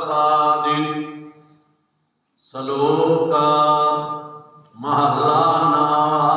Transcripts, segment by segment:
ਪ੍ਰਸਾਦ ਸਲੋਕ ਮਹਲਾ ਨਾਵਾ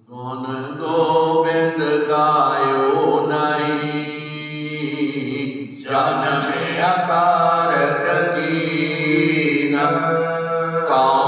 ਗੁਣ ਗੋਬਿੰਦ ਗਾਇਓ ਨਹੀਂ। ਜਨਮ ਆਕਾਰ ਤਕੀਨ ਕਾਉ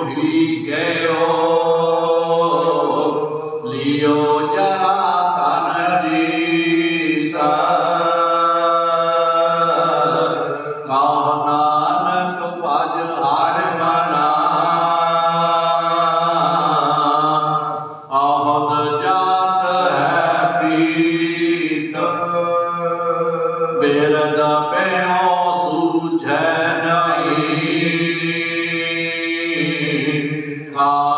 ભૂલી ગયો લિયો Bela da Pé, ó, Shiva.